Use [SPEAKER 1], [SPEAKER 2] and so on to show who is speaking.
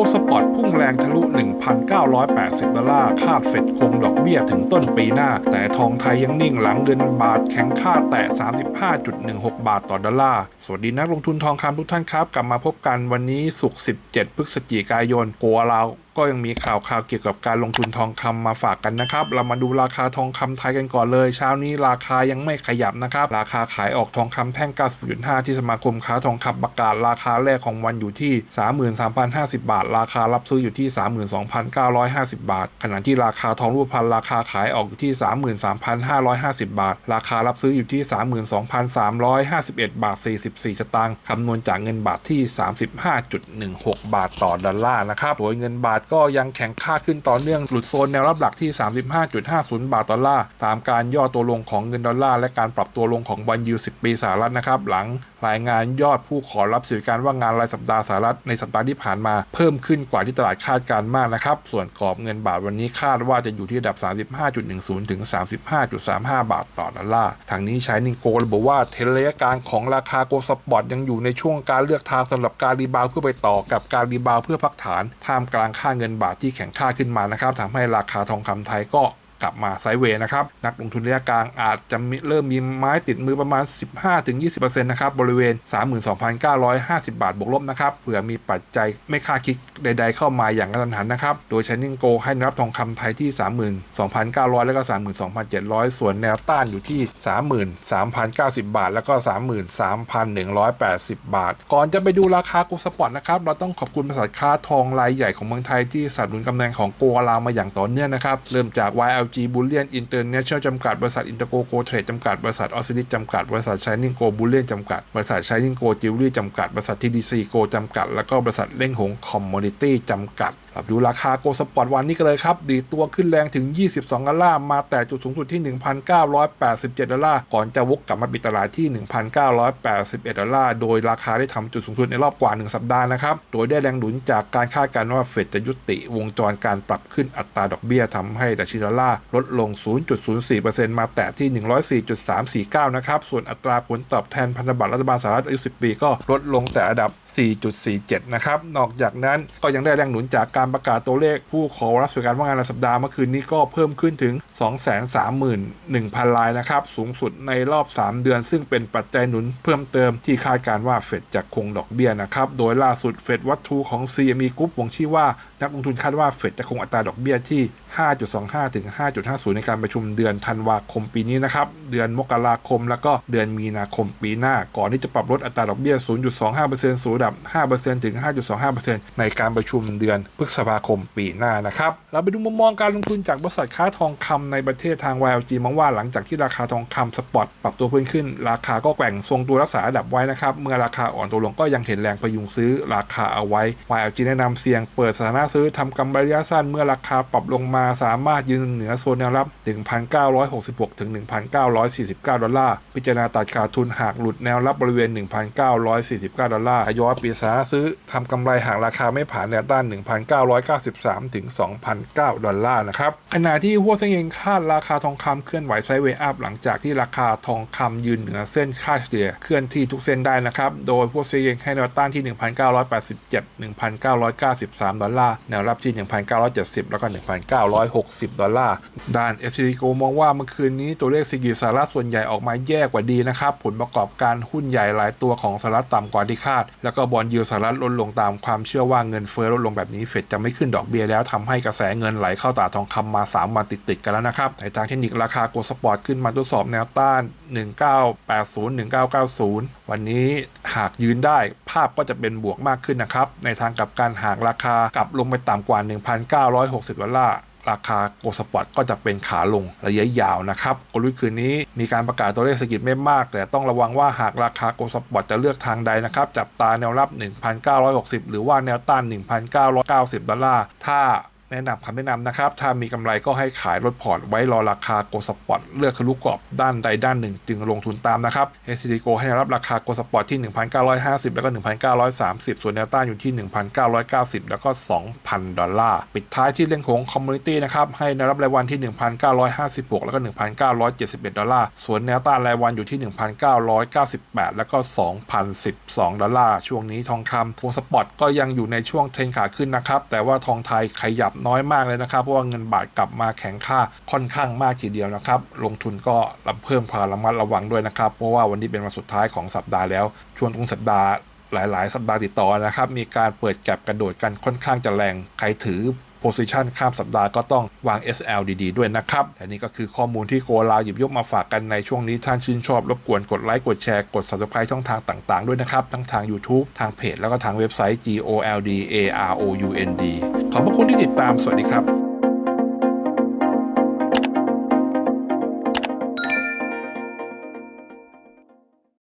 [SPEAKER 1] กสปอร์ตพุ่งแรงทะลุ 1,980 ดอลลาร์ คาดเฟดคงดอกเบี้ยถึงต้นปีหน้า แต่ทองไทยยังนิ่งหลังเงินบาทแข็งค่าแตะ 35.16 บาทต่อดอลลาร์ สวัสดีนักลงทุนทองคำทุกท่านครับ กลับมาพบกันวันนี้ศุกร์ 17 พฤศจิกายนกัวเราก็ยังมีข่าวข่าวเกี่ยวกับการลงทุนทองคำมาฝากกันนะครับ เรามาดูราคาทองคำไทยกันก่อนเลย เช้านี้ราคายังไม่ขยับนะครับ ราคาขายออกทองคำแท่ง 90.5 ที่สมาคมค้าทองคำประกาศราคาแรกของวันอยู่ที่ 33,050 บาท ราคารับซื้ออยู่ที่ 32,950 บาท ขณะที่ราคาทองรูปพรรณราคาขายออกอยู่ที่ 33,550 บาท ราคารับซื้ออยู่ที่ 32,351 บาท 44 สตางค์คำนวณจากเงินบาทที่ 35.16 บาทต่อดอลลาร์นะครับโดยเงินบาทก็ยังแข็งค่าขึ้นต่อเนื่องหลุดโซนแนวรับหลักที่ 35.50 บาทดอลลาร์ตามการย่อตัวลงของเงินดอลลาร์และการปรับตัวลงของบอลยู10 ปีสหรัฐนะครับหลัง รายงานยอดผู้ขอรับสิทธิการว่างงานรายสัปดาห์สหรัฐในสัปดาห์ที่ผ่านมาเพิ่มขึ้นกว่าที่ตลาดคาดการมากนะครับ ส่วนกรอบเงินบาทวันนี้คาดว่าจะอยู่ที่ระดับ 35.10 ถึง 35.35 บาทต่อดอลลาร์ทางนี้ใช้นิงโกระบุว่าเทรนระยะกางของราคาโกลสปอร์ตยังอยู่ในช่วงการเลือกทางสำหรับการรีบาวเพื่อไปต่อกับการรีบาวเพื่อพักฐานท่ามกลางค่าเงินบาทที่แข็งค่าขึ้นมานะครับทำให้ราคาทองคำไทยก็ กลับมาไซเวย์นะครับ นักลงทุนระยะกลางอาจจะเริ่มมีไม้ติดมือประมาณ 15-20%นะครับบริเวณ 32,950 บาทบวกลบนะครับเผื่อมีปัจจัยไม่คาดคิดใด ๆ เข้ามาอย่างกระทันหันนะครับ โดยชนิงโกให้รับทองคำไทยที่ 32,900 แล้วก็ 32,700 ส่วนแนวต้านอยู่ที่ 33,090 บาท แล้วก็ 33,180 บาท ก่อนจะไปดูราคาโกลสปอร์ตนะครับ เราต้องขอบคุณบริษัทค้าทองรายใหญ่ของเมืองไทยที่สนับสนุนกำแรงของโกลามาอย่างต่อเนื่องนะครับ เริ่มจาก YLG G Bullion International จำกัด บริษัท Intergo Go Trade จำกัด บริษัท o s i l i s จำกัด บริษัท Shining Go Bullion จำกัด บริษัท Shining Go Jewelry จำกัด บริษัท TDC Go จำกัด แล้วก็บริษัทเล่งหง Commodity จำกัดเราดูราคาโกลสปอร์ตวันนี้กันเลยครับ ดีตัวขึ้นแรงถึง 22ดอลลาร์ มาแต่จุดสูงสุดที่ 1,987 ดอลลาร์ ก่อนจะวกกลับมาปิดตลาดที่ 1,981 ดอลลาร์ โดยราคาได้ทำจุดสูงสุดในรอบกว่า 1 สัปดาห์นะครับ โดยได้แรงหนุนจากการคาดการณ์ว่าเฟดจะยุติวงจรการปรับขึ้นอัตราดอกเบี้ยทำให้ดัชนีดอลลาร์ลดลง 0.04%มาแตะที่ 104.349 นะครับ ส่วนอัตราผลตอบแทนพันธบัตรรัฐบาลสหรัฐอายุ 10 ปีก็ลดลงแต่ระดับ 4.47 นะครับ นอกจากนั้นก็ยังได้แรงหนุนจากการประกาศตัวเลขผู้ขอรับสวัสดิการว่างงานในสัปดาห์เมื่อคืนนี้ก็เพิ่มขึ้นถึง231,000รายนะครับ สูงสุดในรอบ 3 เดือน ซึ่งเป็นปัจจัยหนุนเพิ่มเติมที่คาดการว่าเฟดจะคงดอกเบี้ยนะครับ โดยล่าสุดเฟดวัตถุของ CME Group บ่งชี้ว่า นักลงทุนคาดว่าเฟดจะคงอัตราดอกเบี้ยที่ 5.25 ถึง 5.50 ในการประชุมเดือนธันวาคมปีนี้นะครับ เดือนมกราคมแล้วก็เดือนมีนาคมปีหน้า ก่อนที่จะปรับลดอัตราดอกเบี้ย 0.25%สู่ระดับ 5%ถึง 5.25%ในการประชุมเดือนพฤษภาคมปีหน้านะครับ เราไปดูมุมมองการลงทุนจากบริษัทค้าทองคำในประเทศทาง YLG มองว่าหลังจากที่ราคาทองคำสปอตปรับตัวเพิ่มขึ้น ราคาก็แกว่งทรงตัวรักษาระดับไว้นะครับ เมื่อราคาอ่อนตัวลงก็ยังเห็นแรงพยุงซื้อราคาเอาไว้ YLG แนะนำเสี่ยงเปิดสถานะซื้อทำกำไรระยะสั้นเมื่อราคาปรับลงมาสามารถยืนเหนือโซนแนวรับ 1,966 ถึง 1,949 ดอลลาร์ พิจารณาตัดขาดทุนหากหลุดแนวรับบริเวณ 1,949 ดอลลาร์ย้อนปีสาซื้อทำกำไรหากราคาไม่ผ่านแนวต้าน 1,993 ถึง 2,009 ดอลลาร์นะครับขณะที่หัวเซ็งเองคาดราคาทองคำเคลื่อนไหวไซด์เวย์อัพหลังจากที่ราคาทองคำยืนเหนือเส้นค่าเฉลี่ยเคลื่อนที่ทุกเส้นได้นะครับ โดยพวกเซ็งเองให้แนวต้านที่ 1,987 1,993 ดอลลาร์ แนวรับที่ 1,970 แล้วก็ 1,960 ดอลลาร์ ด้านเอสซิโกมองว่าเมื่อคืนนี้ตัวเลขเศรษฐกิจสหรัฐส่วนใหญ่ออกมาแย่กว่าดีนะครับ ผลประกอบการหุ้นใหญ่หลายตัวของสหรัฐต่ำกว่าที่คาด แล้วก็บอลยูสหรัฐลดลงตามความเชื่อว่าเงินเฟ้อลดลงแบบนี้เฟดจะไม่ขึ้นดอกเบี้ยแล้วทำให้กระแสเงินไหลเข้าตลาดทองคำมา 3 วันติดๆกันแล้วนะครับในทางเทคนิคราคาโกลสปอร์ตขึ้นมาทดสอบแนวต้าน 1980 1990 วันนี้หากยืนได้ภาพก็จะเป็นบวกมากขึ้นนะครับ ในทางกับการหากราคากลับลงไปต่ำกว่า 1,960 ดอลลาร์ราคาโกลสปอร์ตก็จะเป็นขาลงระยะยาวนะครับกลยุทธ์คืนนี้มีการประกาศตัวเลขเศรษฐกิจไม่มาก แต่ต้องระวังว่าหากราคาโกลสปอร์ตจะเลือกทางใดนะครับ จับตาแนวรับ 1,960 หรือว่าแนวต้าน 1,990 ดอลลาร์ถ้า แนะนำคำแนะนำนะครับ ถ้ามีกำไรก็ให้ขายรถพอร์ตไว้รอราคาโกสปอตเลือกทะลุกรอบด้านใดด้านหนึ่ง จึงลงทุนตามนะครับ SCD Go ให้รับราคาโกสปอตที่ 1,950 แล้วก็ 1,930 ส่วนแนวต้านอยู่ที่ 1,990 แล้วก็ 2,000 ดอลลาร์ ปิดท้ายที่เรื่องของคอมมูนิตี้นะครับ ให้แนวรับรายวันที่ 1,956 แล้วก็ 1,971 ดอลลาร์ ส่วนแนวต้านรายวันอยู่ที่ 1,998 แล้วก็ 2,012 ดอลลาร์ ช่วงนี้ทองคำวงสปอตก็ยังอยู่ในช่วงเทรนขาขึ้นนะครับ แต่ว่าทองไทยขยับน้อยมากเลยนะครับ เพราะว่าเงินบาทกลับมาแข็งค่าค่อนข้างมากทีเดียวนะครับ ลงทุนก็รับเพิ่มความระมัดระวังด้วยนะครับ เพราะว่าวันนี้เป็นวันสุดท้ายของสัปดาห์แล้ว ช่วงตรงสัปดาห์หลาย ๆ สัปดาห์ติดต่อนะครับ มีการเปิดแก็บกระโดดกันค่อนข้างจะแรง ใครถือ position ข้ามสัปดาห์ก็ต้องวาง SL ดีๆด้วยนะครับและนี่ก็คือข้อมูลที่โกลาหยิบยกมาฝากกันในช่วงนี้ท่านชื่นชอบรบกวนกดไลค์กดแชร์กด subscribe ช่องทางต่างๆ ด้วยนะครับทั้งทาง YouTube ทางเพจแล้วก็ทางเว็บไซต์ G O L D A R O U N D ขอบพระคุณที่ติดตามสวัสดีครับ